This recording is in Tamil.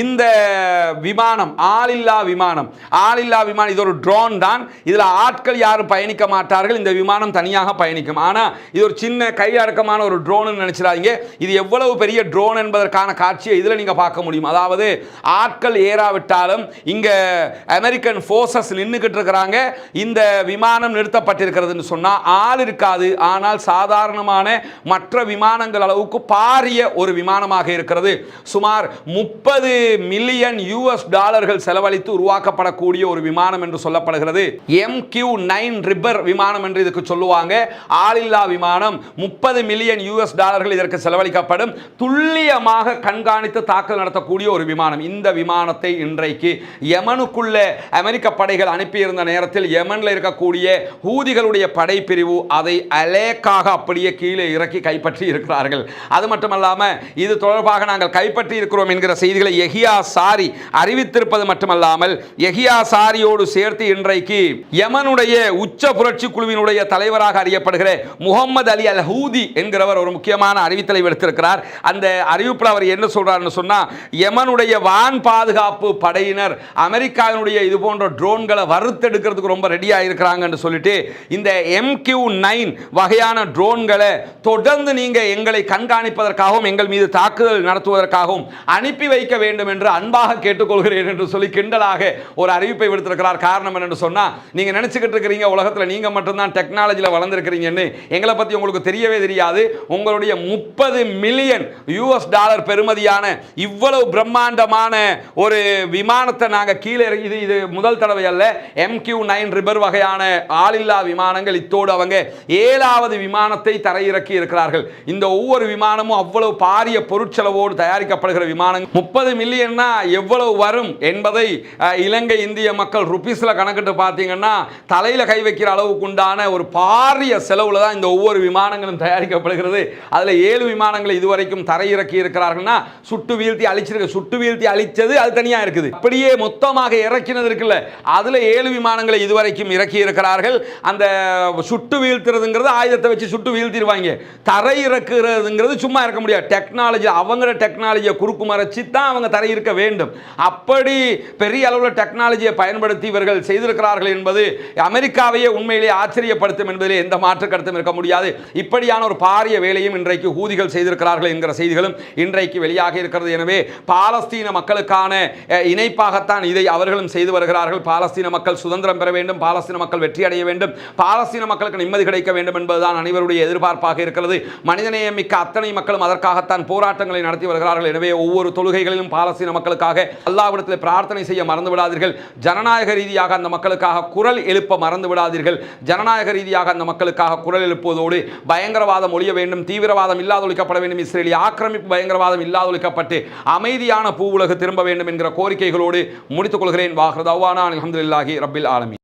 இந்த விமானம் ஆளில்லா விமானம். ஆளில்லா விமானம் இது ஒரு ட்ரோன் தான். இதில் ஆட்கள் யாரும் பயணிக்க மாட்டார்கள். இந்த விமானம் தனியாக பயணிக்கும். ஆனால் இது ஒரு சின்ன கையடக்கமான ஒரு ட்ரோன் நினைச்சிடாதீங்க. இது எவ்வளவு பெரிய ட்ரோன் என்பதற்கான காட்சியை இதில் நீங்கள் பார்க்க முடியும். அதாவது ஆட்கள் ஏறாவிட்டாலும் இங்கே அமெரிக்கன் ஃபோர்ஸஸ் நின்றுக்கிட்டு இருக்கிறாங்க. இந்த விமானம் நிறுத்தப்பட்டிருக்கிறதுன்னு சொன்னால் ஆள் இருக்காது. ஆனால் சாதாரணமான மற்ற விமானங்கள் அளவுக்கு பாரிய ஒரு விமானமாக இருக்கிறது. சுமார் முப்பது மில்லியன் யூஎஸ் டாலர்கள் செலவழித்து உருவாக்கப்படக்கூடிய ஒரு விமானம் என்று சொல்லப்படுகிறது. எம் கியூ நைன் ரிப்பர் விமானம் என்று இதுக்கு சொல்லுவாங்க. ஆளில்லா விமானம். முப்பது மில்லியன் யூஎஸ் டாலர்கள் இதற்கு செலவழிக்கப்படும். துல்லியமாக கண்காணித்து தாக்கல் நடத்தக்கூடிய ஒரு விமானம். இந்த விமானத்தை இன்றைக்கு யமனுக்குள்ள அமெரிக்க படைகள் அனுப்பியிருந்த நேரத்தில் யமனில் இருக்கக்கூடிய ஹூதிகளுடைய படைப்பிரிவு அதை அலேக்காக அப்படியே கீழே இறக்கி கைப்பற்றி இருக்கிறார்கள். அது மட்டுமல்லாமல் இது தொடர்பாக நாங்கள் கைப்பற்றி இருக்கிறோம் என்கிற செய்திகளை எஹியா சாரி அறிவித்திருப்பது மட்டுமல்லாமல் எஹியா சாரியோடு சேர்த்து இன்றைக்கு யமனுடைய உச்ச புரட்சி குழுவினுடைய தலைவராக அறியப்படுகிற முகமது அலி அல் ஹூதி என்கிறவர் ஒரு முக்கியமான அறிவித்தலை விடுத்திருக்கிறார். அந்த அறிவிப்பில் அவர் என்ன சொல்றாருன்னு சொன்னா யமனுடைய வான் பாதுகாப்பு படையினர் அமெரிக்காவினுடைய இது போன்ற ட்ரோன்களை வறுத்தெடுக்கிறதுக்கு ரொம்ப ரெடியாக இருக்கிறாங்கன்னு சொல்லிட்டு இந்த எம்கியூ நைன் வகையான ட்ரோன்களை தொடர்ந்து நீங்க எங்களை கண்காணிப்பதற்காகவும் எங்கள் மீது தாக்குதல் நடத்துவதற்காகவும் அனுப்பி வைக்க வேண்டும் வேண்டும் என்று அன்பாக கேட்டுக்கொள்கிறேன் என்று சொல்லி கிண்டலாக ஒரு அறிவிப்பை விடுத்திருக்கிறார். காரணம் என்னென்னு சொன்னால் நீங்கள் நினச்சிக்கிட்டு இருக்கிறீங்க உலகத்தில் நீங்கள் மட்டும்தான் டெக்னாலஜியில் வளர்ந்துருக்கிறீங்கன்னு எங்களை பற்றி உங்களுக்கு தெரியவே தெரியாது. உங்களுடைய முப்பது மில்லியன் யூஎஸ் டாலர் பெறுமதியான இவ்வளவு பிரம்மாண்டமான ஒரு விமானத்தை நாங்கள் கீழே இது இது முதல் தடவை அல்ல எம்கியூ நைன் ரிபர் வகையான ஆளில்லா விமானங்கள் இத்தோடு அவங்க ஏழாவது விமானத்தை தரையிறக்கி இருக்கிறார்கள். இந்த ஒவ்வொரு விமானமும் அவ்வளவு பாரிய பொருட்செலவோடு தயாரிக்கப்படுகிற விமானங்கள். முப்பது மில்லியன்னா எவ்வளவு வரும் என்பதை இலங்கை இந்திய மக்கள் ருபீஸில் கணக்கிட்டு பார்த்தீங்கன்னா தலையில் கை வைக்கிற அளவுக்கு உண்டான ஒரு பாரிய செலவில் தான் இந்த ஒவ்வொரு விமானங்களும் தயாரிக்கப்படுகிறது. அதில் ஏழு விமானங்களை இதுவரைக்கும் தரையிறக்கி இருக்கிறார்கள்னா சுட்டு வீழ்த்தி அழிச்சிருக்க சுட்டு வீழ்த்தி அழிச்சது அது தனியாக இருக்குது. அப்படியே மொத்தமாக இறக்கினது இருக்குல்ல அதில் ஏழு விமானங்களை இதுவரைக்கும் இறக்கி இருக்கிறார்கள். அந்த சுட்டு வீழ்த்துறதுங்கிறது ஆயுதத்தை வச்சு சுட்டு வீழ்த்திடுவாங்க. தரை இறக்குறதுங்கிறது சும்மா இருக்க முடியாது. டெக்னாலஜி அவங்கள டெக்னாலஜியை குறுக்கு மறைச்சி தான் அவங்க தரை இருக்க வேண்டும். அப்படி பெரிய அளவில் டெக்னாலஜியை பயன்படுத்தி இவர்கள் செய்திருக்கிறார்கள் என்பது அமெரிக்காவையே உண்மையிலேயே ஆச்சரியப்படுத்தும் என்பதிலே எந்த மாற்று கருத்தும் இருக்க முடியாது. இப்படியான ஒரு பாரிய வேலையும் இன்றைக்கு ஹூதிகள் செய்திருக்கிறார்கள் என்கிற செய்திகளும் இன்றைக்கு வெளியாக இருக்கிறது. எனவே பாலஸ்தீன மக்களுக்கான இணைப்பாகத்தான் இதை அவர்களும் செய்து வருகிறார்கள். பாலஸ்தீன மக்கள் சுதந்திரம் பெற வேண்டும். பாலஸ்தீன மக்கள் வெற்றி அடைய வேண்டும். பாலஸ்தீன மக்களுக்கு நிம்மதி கிடைக்க வேண்டும் என்பதுதான் அனைவருடைய எதிர்பார்ப்பாக இருக்கிறது. மனிதநேயம் மிக்க அத்தனை மக்களும் அதற்காகத்தான் போராட்டங்களை நடத்தி வருகிறார்கள். எனவே ஒவ்வொரு தொழுகைகளிலும் பாலஸ்தீன மக்களுக்காக அல்லாவிடத்தில் பிரார்த்தனை செய்ய மறந்து விடாதீர்கள் ஜனநாயக ரீதியாக அந்த மக்களுக்காக குரல் எழுப்ப மறந்து விடாதீர்கள் ஜனநாயக ரீதியாக அந்த மக்களுக்காக குரல் எழுப்புவதோடு பயங்கரவாதம் ஒழிய வேண்டும் தீவிரவாதம் இல்லாதொழிக்கப்பட வேண்டும் இஸ்ரேலிய ஆக்கிரமிப்பு பயங்கரவாதம் இல்லாதொழிக்கப்பட்டு அமைதியான பூவுலகு திரும்ப வேண்டும் என்கிற கோரிக்கைகளோடு முடித்துக் கொள்கிறேன். வாஹ்ரதவானா அலமதுல்லாஹி ரபில் ஆலமி